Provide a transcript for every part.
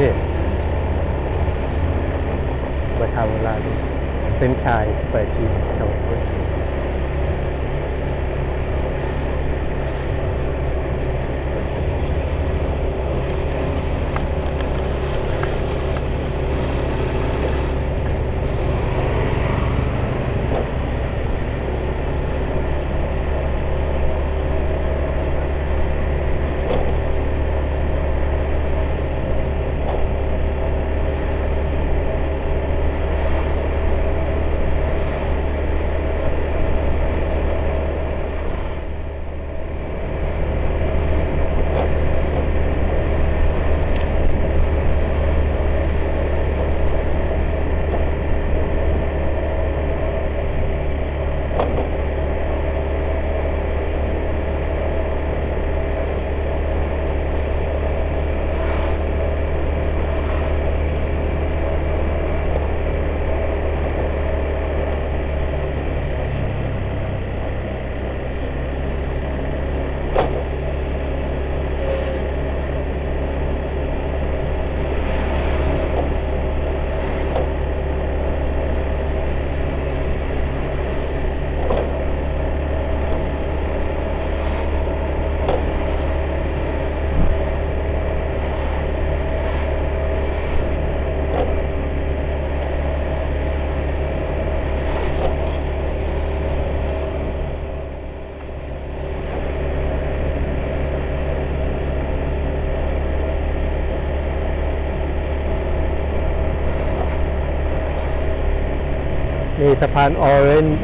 นี่มาทำเวลาดูเป็นชายสเปชีชาวพุทธ สะพานออเรนจ์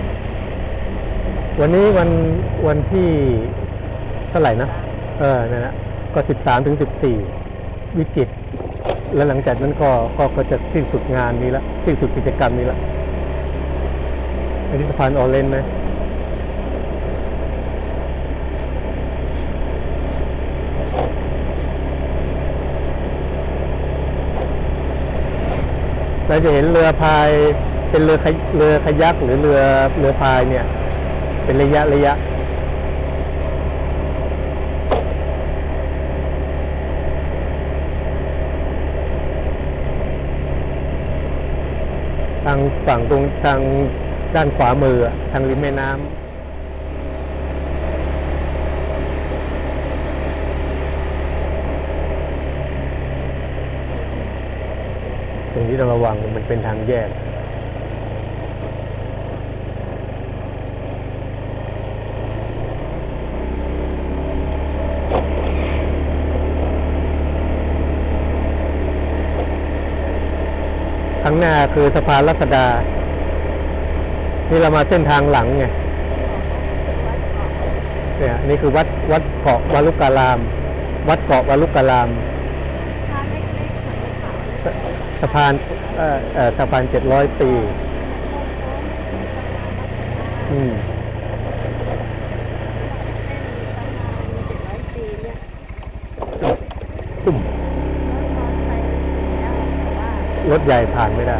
วันนี้วันวันที่เท่าไหร่นะ เออนั่นนะก็สิบสามถึงสิบสี่วิจิต แล้วหลังจากนั้นก็ก็ก็จะสิ้นสุดงานนี้ละ สิ้นสุดกิจกรรมนี้ละ อันนี้สะพานออเรนจ์นะเราจะเห็นเรือพาย เป็นเรือขยเรือขยักหรือเรือเรือพายเนี่ย เป็นระยะระยะทางฝั่งตรงทางด้านขวามือทางริมแม่น้ำตรงนี้ต้องระวังมันเป็นทางแยก หน้าคือสะพานรัศดา นี่เรามาเส้นทางหลังไงเนี่ยนี่คือวัดวัดเกาะวาลุการาม วัดเกาะวาลุการาม สะพานเอ่อสะพานเจ็ดร้อยปี อืม ตุ่มรถให ญ่ผ่านไม่ได้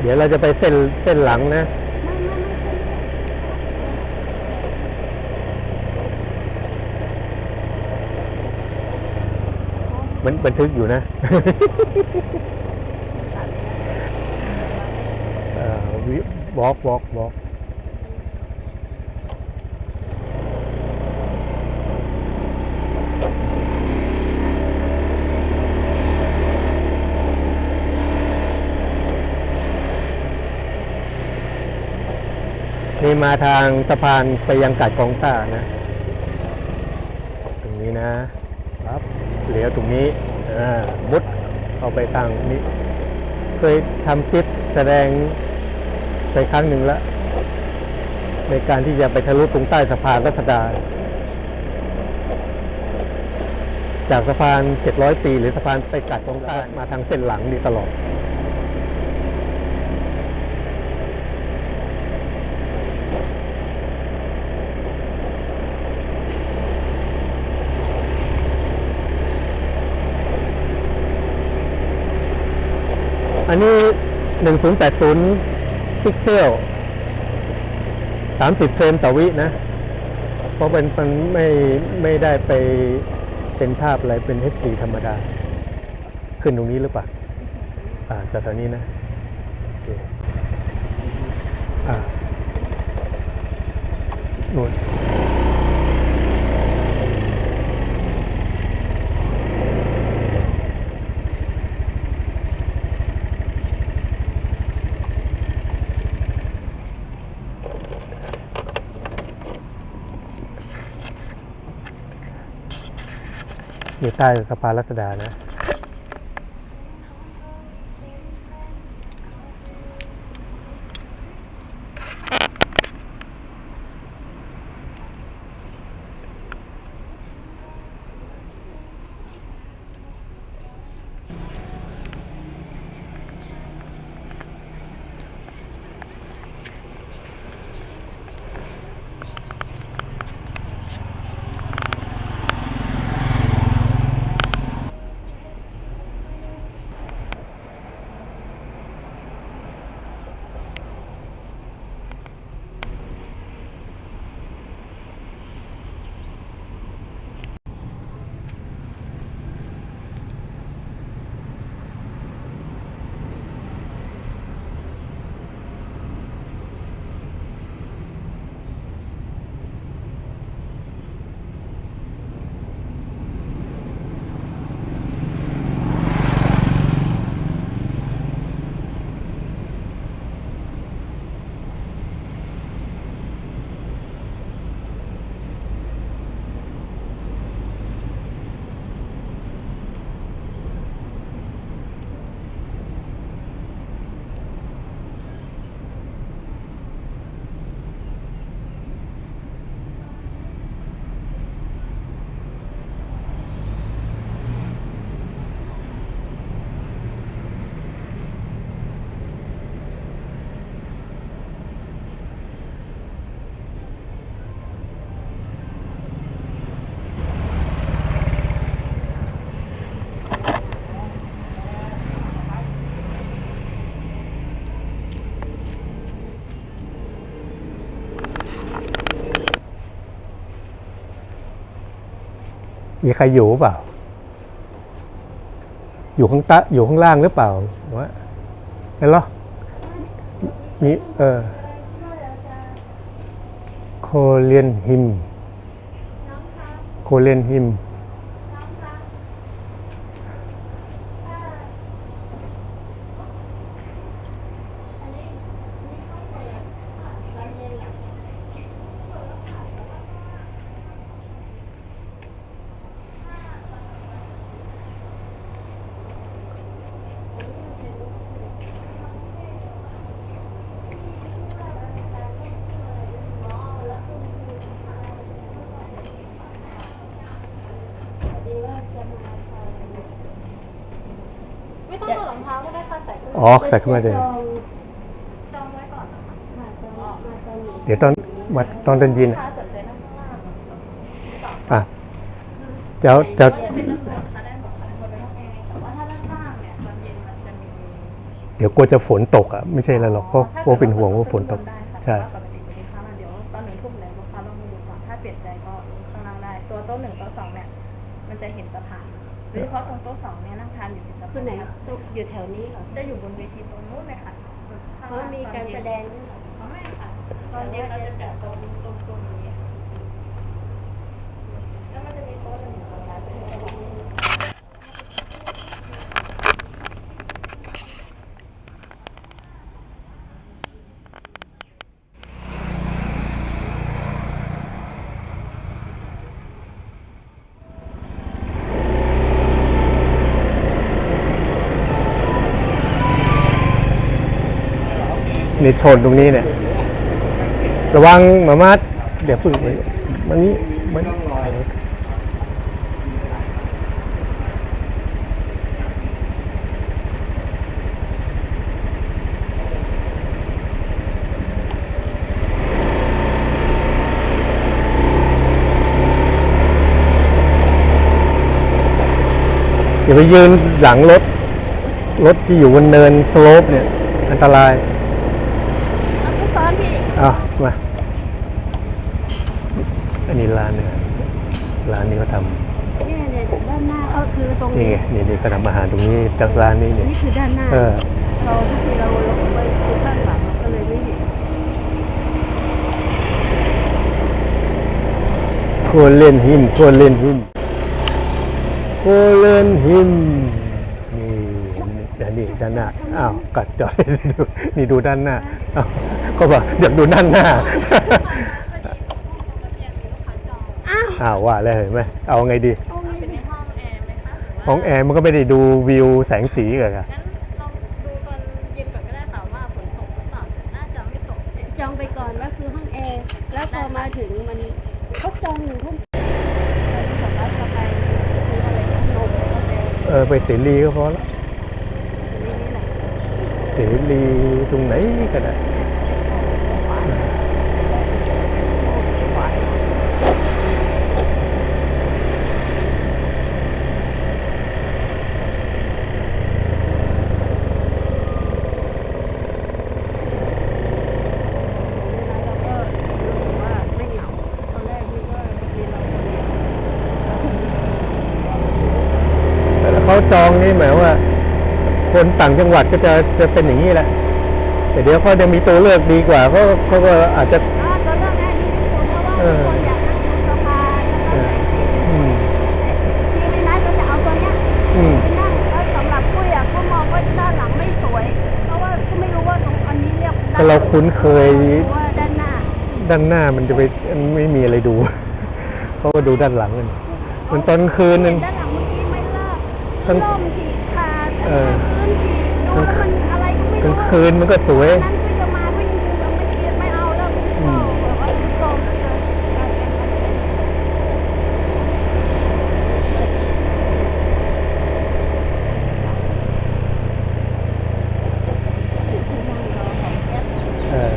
เดี๋ยวเราจะไปเส้นเส้นหลังนะมันบันทึกอยู่นะเอ่อวิวอล์กวอล์กวอล์ก นี่มาทางสะพานไปยังกาดกองต้านะ ตรงนี้นะครับเหลียวตรงนี้อ่ามุดเข้าไปทางนี้ เคยทำคลิปแสดงไปครั้งหนึ่งแล้ว ในการที่จะไปทะลุตรงใต้สะพานรัศดา จากสะพาน 700 ปี หรือสะพานไปกัดตรงใต้มาทางเส้นหลังนี่ตลอด อันนี้ 1080 พิกเซล 30 เฟรมต่อวินะ เพราะมันมันไม่ไม่ได้ไปเป็นภาพอะไรเป็น HD ธรรมดา ขึ้นตรงนี้หรือเปล่า อ่าจากตอนนี้นะโอเคอ่านู่น อยู่ใต้สะพานรัศดานะ มีใครอยู่เปล่า อยู่ข้างใต้อยู่ข้างล่างหรือเปล่าวะเห็นหรอมีเออโคเรียนฮิม โคเรียนฮิมต้องถอดรองเท้าก็ได้ค่ะใส่ขึ้น อ๋อใส่เข้ามาเลย จองไว้ก่อนนะคะมาตอนมาตอนนี้เดี๋ยวตอนมาตอนตอนเย็นถ้าสนใจนั่งข้างล่างอะเจ้าเจ้าเป็นนั่งบนค่ะด้านบนค่ะด้านเป็นห้องแอร์แต่ว่าถ้าด้านข้างเนี่ยตอนเย็นมันจะมีเดี๋ยวกลัวจะฝนตกอะไม่ใช่อะไรหรอกเพราะเพราะเป็นห่วงว่าฝนตก ใช่ ปกติจะมีข้างล่างเดี๋ยวตอนหนึ่งทุ่มแล้วลูกค้าลองมาดูก่อนถ้าเปลี่ยนใจก็ข้างล่างได้ ตัวโต๊ะหนึ่งโต๊ะสองเนี่ยมันจะเห็นสะพานโดยเฉพาะตรงโต๊ะสองเนี่ยนั่งทานอยู่ คือไหนอยู่แถวนี้เหรอจะอยู่บนเวทีตรงนู้นเลยค่ะเพราะมีการแสดงด้วยเหรออ๋อไม่ค่ะตอนเย็นเราจะจัดโต๊ะตรงตรงนี้ค่ะแล้วมันจะมีโต๊ะหนึ่งตรงนั้นเป็นโต๊ะวาง นชนตรงนี้เนี่ย ระวังหมามัดเดี๋ยวพึ่งไปมันนี้มันอย่าไปยืนหลังรถ รถที่อยู่บนเนินสโลปเนี่ย อันตราย เอาผู้ซ้อนพี่อะมา อันนี้ร้านเนี่ยร้านนี้เขาทเนี่ยเนี่ยด้านหน้าก็คือตรงำนี่นี้ไงนี่นี่เขาทำอาหารตรงนี้จากร้านนี้เนี่ยนี่คือด้านหน้า เออ เราทุกทีเราลงไปดูด้านหลังเราก็เลยไม่เห็นโคเล่นหิมโคเล่นหิมโคเล่นหิมนี่ นี่นี่ด้านหน้า อ้าว กัดจอดดูนี่ดูด้านหน้าอ้าวก็บอกอยากดูด้านหน้า อ้าวอ้าวว่าแล้วเห็นไหมเอาไงดีตรงนี้เป็นในห้องแอร์ไหมคะหรือว่าห้องแอร์มันก็ไม่ได้ดูวิวแสงสีกันอะงั้นลองดูตอนเย็นก่อนก็ได้ค่ะว่าฝนตกหรือเปล่าแต่น่าจะไม่ตกจองไปก่อนว่าคือห้องแอร์ แล้วพอมาถึงมันเขาจองหนึ่งทุ่มเราก็จะไปซื้ออะไรนะนมกาแฟเออ ไปเสรีก็พอละนี่นี่แหละ เสรีตรงไหนก็ คนเดียวแต่ถ้าเขาจองนี่หมายว่าคนต่างจังหวัดก็จะจะเป็นอย่างนี้แหละ แต่เดี๋ยวเขาจะมีตัวเลือกดีกว่าเขาเขาก็อาจจะอ่าตอนแรกแม่นี่คือเพราะว่าเออคนอยากนั่งบนสะพานแล้วก็แสงสีอืมที่ไม่นัดก็จะเอาตัวเนี้ยอืมไปนั่งแล้วสำหรับปุ้ยอะก็มองว่าด้านหลังไม่สวยเพราะว่าก็ไม่รู้ว่าตรงอันนี้เรียกด้ถ้าเราคุ้นเคยหรือว่าด้านหน้าด้านหน้ามันจะไปไม่มีอะไรดู เขาก็ดูด้านหลังกันมันตอนกลางคืนนึงเห็ด้านหลังเมื่อกี้ไม่เลิกทั้งล่มฉีกขาด เออพื้นฉีกดูแล้วมันอะไรก็ไม่กลารู้งคืนมันก็สวย นั้นก็จะมาก็ยังดูแล้วไม่คิดไม่เอาแล้ว อืม ก็แบบว่าลมเหลือเกินการเป็นมันเป็น เออ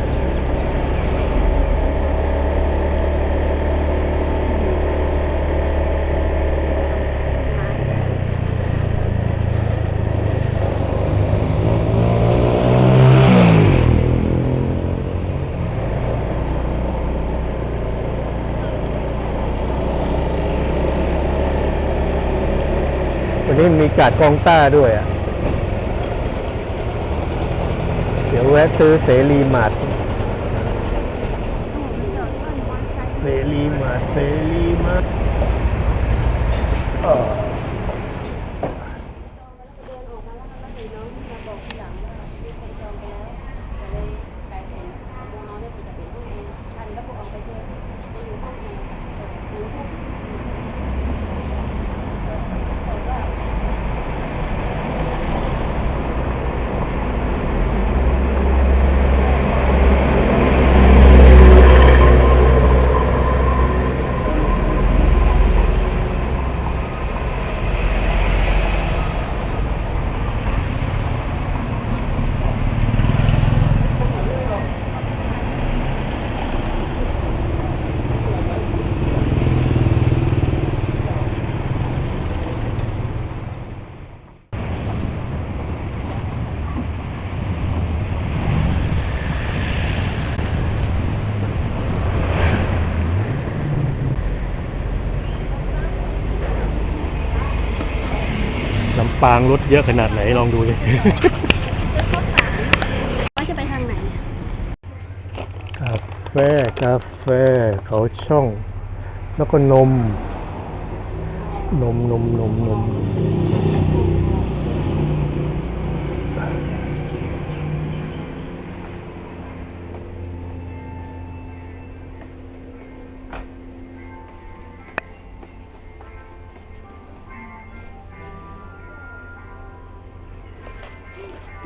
วันนี้ มีกาดกองต้าด้วยอะ เดี๋ยวแวะซื้อเสรีมาดเสรีมาเสรีมาร์ทเออ เดินออกมาแล้วแล้วเห็นน้องมาบอกทีหลังว่ามีคนจองไปแล้วก็เลยกลายเป็นโมเฮาเนี่ยจะเป็นห้องแอร์ทันแล้วพวกออกไปเจอจะอยู่ห้องแอร์หนึ่งทุ่มแต่ว่า ลำ ปางรถเยอะขนาดไหนลองดูเลยว่าจะไปทางไหน กาแฟกาแฟเขาช่อง แล้วก็นม นมนมนมนม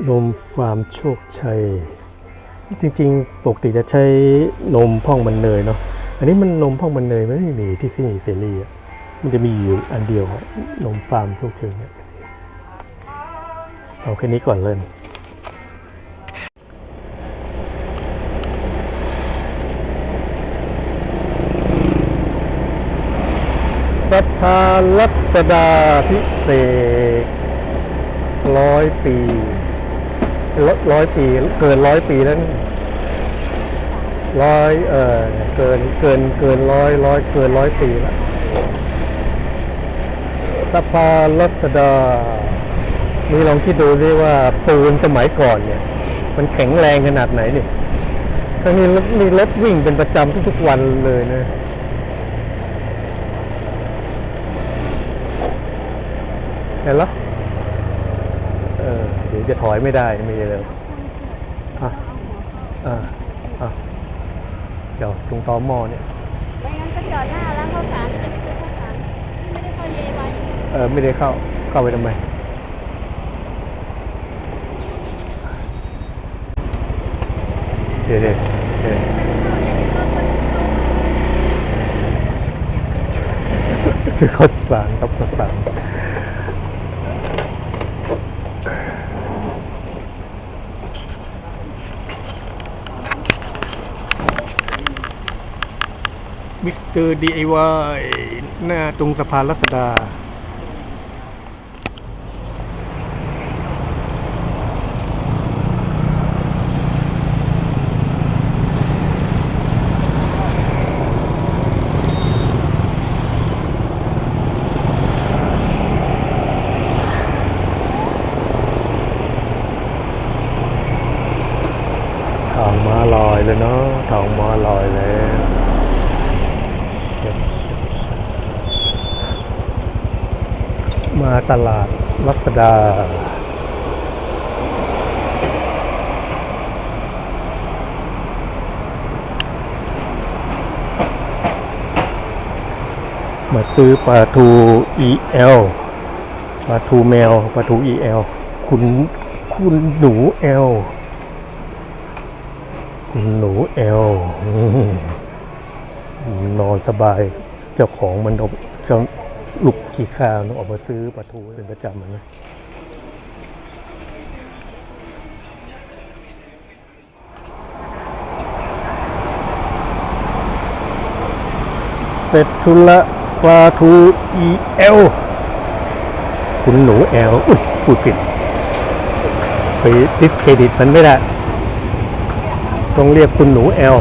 นมฟาร์มโชคชัย จริงๆ ปกติจะใช้นมพ่องมันเนยเนาะอันนี้มันนมพ่องมันเนยมันไม่มีที่ซี่เซรีอะมันจะมีอยู่อันเดียวนมฟาร์มโชคชัยเนี่ยเอาแค่นี้ก่อนเลยศรัทาลัสดาพิเศษ ร้อยปีร้อยปีเกินร้อยปีแล้วนี่ร้อยเออเกินเกินเกินร้อยร้อยเกินร้อยปีละสะพานรัศดานี่ลองคิดดูสิว่าปูนสมัยก่อนเนี่ย มันแข็งแรงขนาดไหนนี่ทั้งนี้รถนี่รถวิ่งเป็นประจำทุกๆวันเลยนะเห็นแล้วเออเดี๋ยว จะถอยไม่ได้มีเลยอะอะอะเดี๋ยวตรงตอหม้อเนี่ยไม่งั้นก็จอดหน้าร้านข้าวสารจะไปซื้อข้าวสารไม่ได้เข้า DIY ใช่ไหมเออไม่ได้เข้าเข้าไปทำไมเดี๋ยวเดี๋ยวเดี๋ยวซื้อข้าวสารครับข้าวสาร เตอร์ดีไอวายหน้าตรงสะพานรัศดา ทางม้าลอยเลยเนาะทางม้าลอยแล้ว มาตลาดรัศดา มาซื้อปลาทู EL ปลาทูแมวปลาทู EL คุณคุณหนู L คุณหนู L อ นอนสบาย เจ้าของมันออกเจ้าลุกขี้ข้าวออกมาซื้อปลาทูเป็นประจำอะนะเสร็จทุละปลาทู EL คุณหนู L อุ้ยพูดผิดไปดิสเครดิตมันไม่ได้ ต้องเรียกคุณหนู L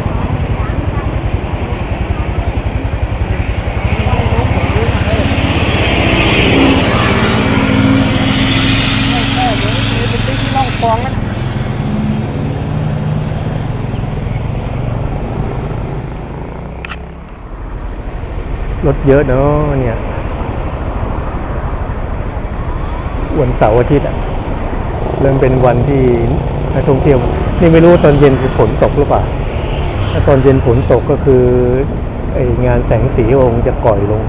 รถเยอะเนาะเนี่ยวันเสาร์อาทิตย์อะเริ่มเป็นวันที่นักท่องเที่ยว นี่ไม่รู้ตอนเย็นฝนตกหรือเปล่าถ้าตอนเย็นฝนตกก็คือไองานแสงสีองค์จะก่อยลง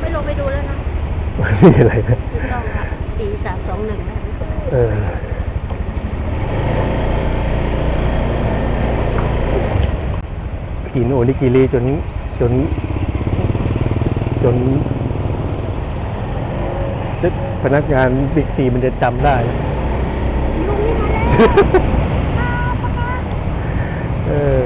ไม่ลงไปดูแล้วนะ นี่อะไรนะถูกต้องค่ะสี่สามสองหนึ่งเออกินโอนิกิริจนจน จน พนักงานบิ๊กซีมันจะจำได้เออ